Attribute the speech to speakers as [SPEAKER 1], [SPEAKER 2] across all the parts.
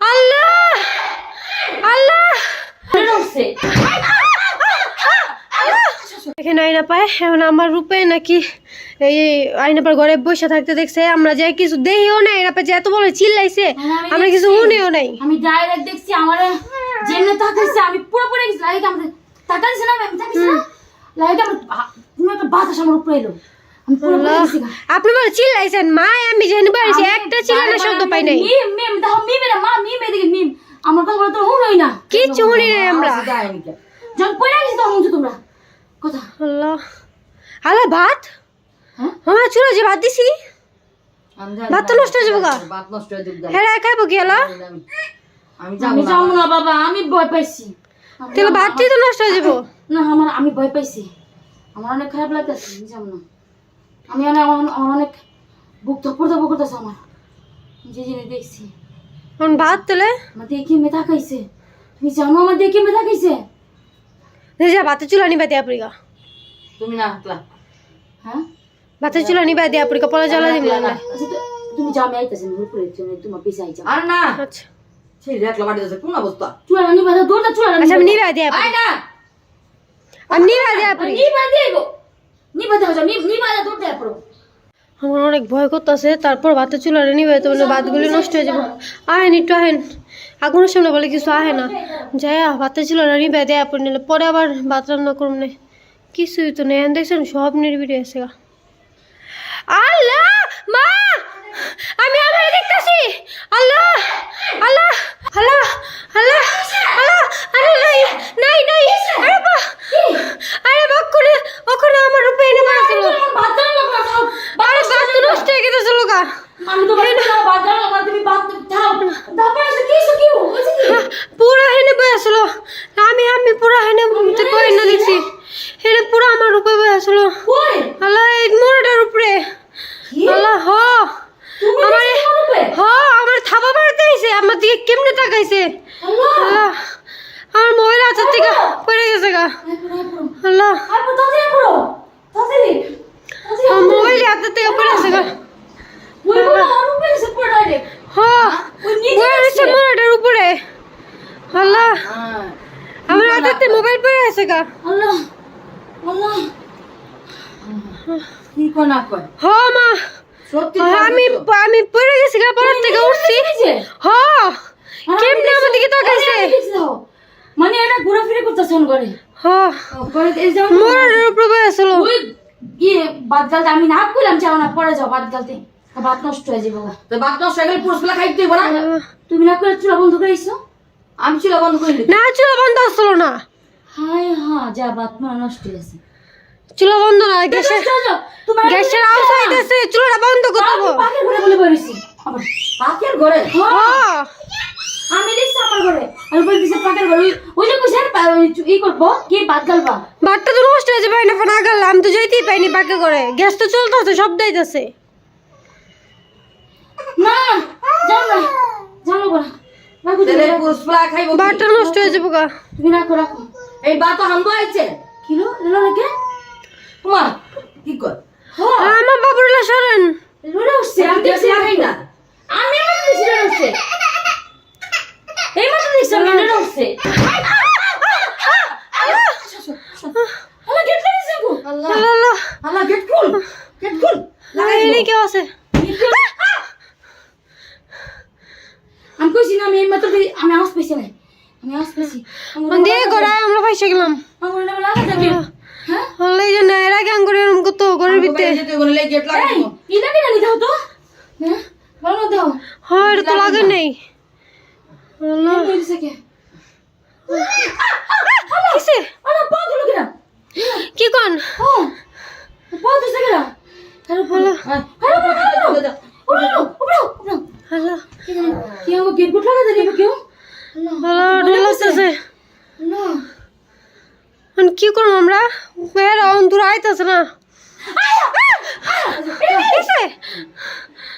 [SPEAKER 1] আল্লাহ! আল্লাহ!
[SPEAKER 2] এখানে আয়না পায় এখন আমার রূপে নাকি এই আয়নাপার ঘরে বসে থাকতে দেখছে আমরা যাই কিছু দেহিও নাই আয়নাপা যে এত বড় চিল্লাইছে
[SPEAKER 1] হ্যাঁ,
[SPEAKER 2] আমরা কিছু শুনেও নাই।
[SPEAKER 1] আমি ডাইরেক্ট দেখছি আমার যেমনি তাকাইছে আমি পুরোপুরি লাইক আমরা তাকাইছে না আমি তাকাইছি না। লাইক আমার কোনো একটা বাতাস আমার উপরে এলো।
[SPEAKER 2] আপনি বলে চিল্লাইছেন মা আমি পাইছি
[SPEAKER 1] আমি
[SPEAKER 2] একটা চিল্লানো
[SPEAKER 1] বারবার
[SPEAKER 2] শব্দ পাই নাই।
[SPEAKER 1] মিম মিম দেখো মিম এরা মা মিম এদিকে মিম। আমার কথা বলতে হুনই না।
[SPEAKER 2] কিচ্ছু শুনি নাই আমরা।
[SPEAKER 1] যখন পড়ে গেছি তখন শুনছো তোমরা? কথা।
[SPEAKER 2] আল্লাহ। ভাত?
[SPEAKER 1] হ্যাঁ?
[SPEAKER 2] চুলো যে ভাত দিছি? ভাত তো নষ্ট হয়ে যাব
[SPEAKER 3] ভাত নষ্ট হয়ে যাবে
[SPEAKER 2] হ্যাঁ খাইবো কি হলো
[SPEAKER 3] আমি যাব না।
[SPEAKER 1] বাবা আমি ভয় পাইছি।
[SPEAKER 2] তাহলে ভাতটি তো নষ্ট হয়ে যাব।
[SPEAKER 1] না আমার আমি ভয় পাইছি। আমার অনেক খারাপ লাগতেছে আমি যাব না। আমি অনেক বুক ধপর ধপর করতেছে আমার। যে জিনিস দেখছি।
[SPEAKER 2] এখন ভাত তোলে
[SPEAKER 1] আমার দেখি মেথা খাইছে? তুমি জানো আমার দেখি মেথা খাইছে?
[SPEAKER 2] যা ভাতের চুলা নিবা দিয়া পড়িগা।
[SPEAKER 3] তুমি না হাতলা।
[SPEAKER 1] হ্যাঁ?
[SPEAKER 2] ভাতের চুলা নিবা দিয়া পড়িগা পরে জ্বালা দিবি না।
[SPEAKER 1] আচ্ছা তো তুমি আমি আইতেছি আমি উপরে চলে তোমার পিছে আইছা
[SPEAKER 3] আর না।
[SPEAKER 2] আচ্ছা।
[SPEAKER 3] সেই রাখলা বাড়ি যাচ্ছে কোন অবস্থা?
[SPEAKER 1] চুলা রানি বাধা দৌড়টা চুলা
[SPEAKER 2] আচ্ছা আমি নিবা। দিয়া
[SPEAKER 3] আয় না।
[SPEAKER 2] আমি নিবা দিয়া পড়ি।
[SPEAKER 1] নি বাদে গো নি বাদে হজা নি নি বাদে দৌড়তে পড়ো
[SPEAKER 2] আমার অনেক ভয় করতেছে তারপর ভাতের চুলা নিবে তো ভাতগুলি নষ্ট হয়ে যাবে। আহেন একটু আহেন আগুনের সামনে বলে কিছু আহে না। যাইয়া ভাতের চুলা নিবে দেয়া পড়ে নিলে পরে আবার ভাত রান্না করুম না। কিছুই তো নেই দেখছেন সব নির্বিড়ে আছে গা। আল্লাহ! মা! আমি আমার দেখতেছি! আল্লাহ! আল্লাহ! আল্লাহ আল্লাহ আরে নাই নাই নাই আরে বা আরে বা করে ওখানে আমার রূপে এনে মারছিল
[SPEAKER 1] ভাত রান্না করো খাও
[SPEAKER 2] আরে ভাত তো নষ্ট হয়ে গেছিল গা
[SPEAKER 1] আমি তো ভাত খাও ভাত রান্না করো তুমি ভাত খাও তারপর এসে কি এসে কি হয়েছে কি
[SPEAKER 2] পুরা হেনে বই আসলো আমি আমি পুরা হেনে কই না দেখছি হেনে পুরা আমার রূপে বই আসলো
[SPEAKER 1] কই
[SPEAKER 2] আল্লাহ এই মোড়টার উপরে
[SPEAKER 1] কি?
[SPEAKER 2] আল্লাহ হ
[SPEAKER 1] তুমি
[SPEAKER 2] আমার
[SPEAKER 1] দেখছ আমার উপরে?
[SPEAKER 2] হ আমার থাবা মারতে আইছে আমার দিকে
[SPEAKER 1] আল্লাহ।
[SPEAKER 2] আমার মোবাইল হাতের থেকে পড়ে গেছে গা। আল্লাহ। মোবাইল হাতের থেকে পড়ে গেছে গা।
[SPEAKER 1] বলো আমার উপরে
[SPEAKER 2] আছে আল্লাহ।
[SPEAKER 3] হ্যাঁ
[SPEAKER 2] আমার হাতের মোবাইল পড়ে গেছে গা।
[SPEAKER 1] আল্লাহ আল্লাহ।
[SPEAKER 3] কি কয় কয়?
[SPEAKER 2] হ মা। আমি আমি পড়ে গেছি গা পড়ার থেকে উঠছি।
[SPEAKER 1] নিচে?
[SPEAKER 2] হ কেমনে আমার দিকে তাকাইছে
[SPEAKER 1] মানে এটা ঘোরাফেরা করতেছে অন করে
[SPEAKER 2] হ।
[SPEAKER 1] করে এই যাও
[SPEAKER 2] মোড়টার উপরে
[SPEAKER 1] ওই ইয়ে বাদ গালতে আমি না কইলাম যাও না পরে যাও বাদ গালতে ভাত নষ্ট হয়ে যাবে।
[SPEAKER 3] তো ভাত নষ্ট হয়ে গেলে পুরুষ খাইতে দিব না?
[SPEAKER 1] তুমি না করে চুলা বন্ধ করে আইছো
[SPEAKER 3] আমি ছিল বন্ধ করিলি
[SPEAKER 2] না। চুলা বন্ধ আসলো না।
[SPEAKER 1] হায় হ্যাঁ যা ভাত মা নষ্ট হয়ে গেছে।
[SPEAKER 2] চুলা বন্ধ না গ্যাসের
[SPEAKER 1] হয়ে
[SPEAKER 2] গ্যাসের আওয়াজ হইতেছে চুলাটা বন্ধ করতে হবে।
[SPEAKER 1] পাখির ঘরে বলে আবার।
[SPEAKER 3] পাকের ঘরে?
[SPEAKER 1] হ্যাঁ, আমি দেখছি আমার ঘরে। আমি বলে দিছি পাখির ঘরে ওই- যে চু- ই করব কি ভাত গালবা?
[SPEAKER 2] ভাতটা তো নষ্ট হয়ে যাবে না ফোন আগাল আমি তো যাইতেই পাইনি পাকে করে গ্যাস তো চলতেছে সব দাইতেছে
[SPEAKER 1] না যাও না যাও না?
[SPEAKER 2] ভাতটা নষ্ট হয়ে যাব গা।
[SPEAKER 1] তুমি রাখো রাখো।
[SPEAKER 3] এই ভাত হামবো আইছে
[SPEAKER 1] কিলো এলো নাকি
[SPEAKER 3] তোমার কি কয়
[SPEAKER 2] আমার বাবুরলা সরেন।
[SPEAKER 1] লড়ে উঠছে আমি দেখছি।
[SPEAKER 3] না।
[SPEAKER 1] আমি আমার দেখছি।
[SPEAKER 2] আছে।
[SPEAKER 1] আমি কইছি না আমি এই মাত্র আমি আওয়াজ পেয়েছি না। আমি আওয়াজ পেয়েছি
[SPEAKER 2] দিয়ে গড়ায় আমরা ফাইসে গেলাম।
[SPEAKER 1] আমার নাম লাগা যাবে হ্যাঁ।
[SPEAKER 2] হলে এই জন্য গ্যাং করে এরকম করতো ঘরের ভিতরে।
[SPEAKER 3] বাইরে যেতে বলে গেট লাগাই
[SPEAKER 1] এই কিনা নিতে হতো? হ্যাঁ? ভালো দাও
[SPEAKER 2] হয় তো লাগে নেই। আল্লাহ কিসে?
[SPEAKER 1] আরে পা দিল কিনা?
[SPEAKER 2] কি কোন?
[SPEAKER 1] ও পা দিছে কিনা? আরে
[SPEAKER 3] হ্যাঁ
[SPEAKER 1] আরে কি গেট গুট লাগা কেউ? না।
[SPEAKER 2] কি করব আমরা? বের অন দূর আইতাছে না কিসে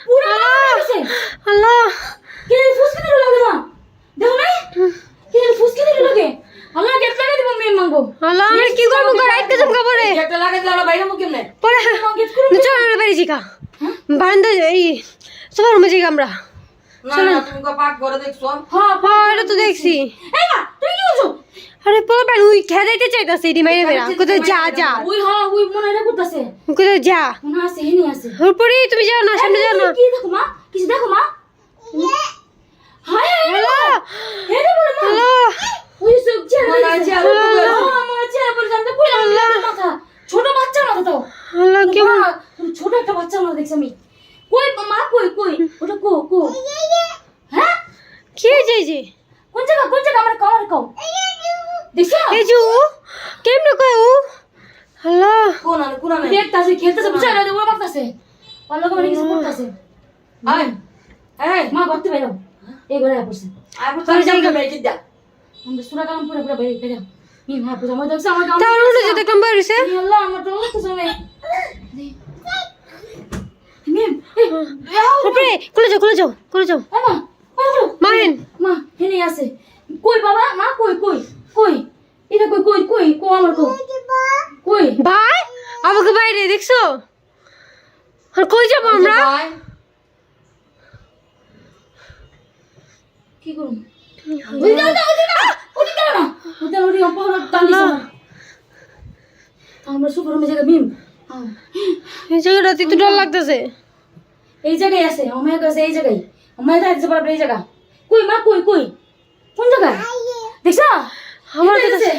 [SPEAKER 1] পুরো লাগছে
[SPEAKER 2] আল্লাহ
[SPEAKER 1] কে ফুসকে দিল লাগে না দেখো না কে ফুসকে দিল লাগে আল্লাহ গেট লাগা দিব মেয়ে মাঙ্গো
[SPEAKER 2] আল্লাহ আমরা কি করব ঘর আইতে জমকা পরে
[SPEAKER 3] গেটটা লাগাই দিলে আমরা বাইরে মুখ কেমনে?
[SPEAKER 2] পরে
[SPEAKER 1] গেট করে
[SPEAKER 2] চল আমরা জিকা বারান্দা এই সবার রুমে জিকা আমরা।
[SPEAKER 3] না না তুমি কো পাক করে দেখছ।
[SPEAKER 1] হ্যাঁ
[SPEAKER 2] হ্যাঁ এটা তো দেখছি।
[SPEAKER 1] এই মা তুই কি করছ?
[SPEAKER 2] আরে পোলা পান উই খেদাইতে চাইতাছে এডি মাইরে বেড়া। কোথায় যা যা।
[SPEAKER 1] ওই হ্যাঁ ওই মনে হয় করতেছে।
[SPEAKER 2] কোথায় যা।
[SPEAKER 1] মনে আছে হেনি আছে।
[SPEAKER 2] উপরে তুমি যাও না সামনে যাও না।
[SPEAKER 1] কি দেখো মা? কিছু দেখো মা? হায়। হায়
[SPEAKER 2] হ্যালো।
[SPEAKER 1] হেনি মা।
[SPEAKER 2] হ্যালো।
[SPEAKER 1] চেহারা
[SPEAKER 3] মনে হয়
[SPEAKER 1] দেখেছে।
[SPEAKER 3] চেহারা উপরে আছে।
[SPEAKER 1] হ্যাঁ, আমার চেহারা পরে জানতে কইলাম না মাথা ছোট বাচ্চার মাথা তো
[SPEAKER 2] হ্যালো কি
[SPEAKER 1] মা, ছোট একটা আমি কই মা কই কই? ওটা কো কো। হ্যাঁ?
[SPEAKER 2] কি এই যে?
[SPEAKER 1] কোন জায়গা কোন জায়গা? আমার কামার কাও। দেখছ?
[SPEAKER 2] এই যে ও কেমনে কয় ও? হ্যালো
[SPEAKER 3] কোন আনে কোন আনে
[SPEAKER 1] দেখতাছে খেলতেছে বুঝছ না ওরা মারতাছে। পাল্লা করে কিছু করতেছে।
[SPEAKER 3] আয় এই
[SPEAKER 1] মা করতে বেরো এই ঘরে পড়ছে।
[SPEAKER 3] আয় বুঝতে পারছি আমি মেয়ে কিদ্দা
[SPEAKER 1] আমরা সুরা কালাম পুরো পুরো বেরিয়ে বেরো মি মা পুজো আমার দেখছ আমার গাম
[SPEAKER 2] তাহলে উঠে যে দেখলাম বাইরেছে
[SPEAKER 1] আল্লাহ আমার তো আও
[SPEAKER 2] উপরে খুলে যাও খুলে যাও খুলে যাও।
[SPEAKER 1] মা
[SPEAKER 2] মাহিন
[SPEAKER 1] মা হেনে। আছে। কই বাবা? মা কই কই কই? এটা কই কই কই কো আমার কো কই
[SPEAKER 2] ভাই আমাকে বাইরে দেখছ? আর কই যাব আমরা?
[SPEAKER 3] ভাই
[SPEAKER 1] কি করুম ওই দাও দাও দাও ওই দাও না। ওই দাও ওই পাওয়া টানি আমরা সুপার রুমে জায়গা মিম।
[SPEAKER 2] এই জায়গাটাতে একটু ডর লাগতেছে।
[SPEAKER 1] এই জায়গায় আছে আমার কাছে এই জায়গায়। আমার কাছে পারবে এই জায়গা। কই মা কই কই? কোন জায়গায়? দেখছ?
[SPEAKER 2] আমার কাছে।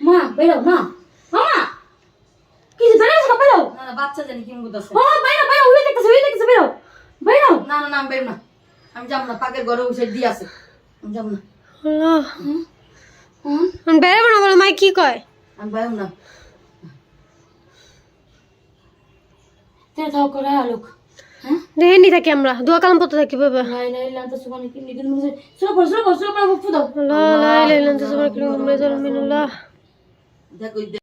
[SPEAKER 1] মা বেরো মা। মামা কি যে বেরো সব বেরো
[SPEAKER 3] না না বাচ্চা জানি কি মুখ আছে
[SPEAKER 1] ও বেরো বেরো ওই দেখতেছে ওই দেখতেছে বেরো বেরো
[SPEAKER 3] না না না আমি বেরো না। আমি যাব না পাকের ঘরে উঠে দিয়ে আছে আমি যাব না।
[SPEAKER 2] আল্লাহ।
[SPEAKER 1] হুম?
[SPEAKER 2] আমি বেরোবো না বলো মাই কি কয়?
[SPEAKER 3] আমি বাইর না।
[SPEAKER 1] তেরে থাও করে আলোক। হ্যাঁ
[SPEAKER 2] থাকি আমরা দোয়া কালাম পড়তে থাকি বাবা লা ইলাহা ইল্লা সুবহানাকা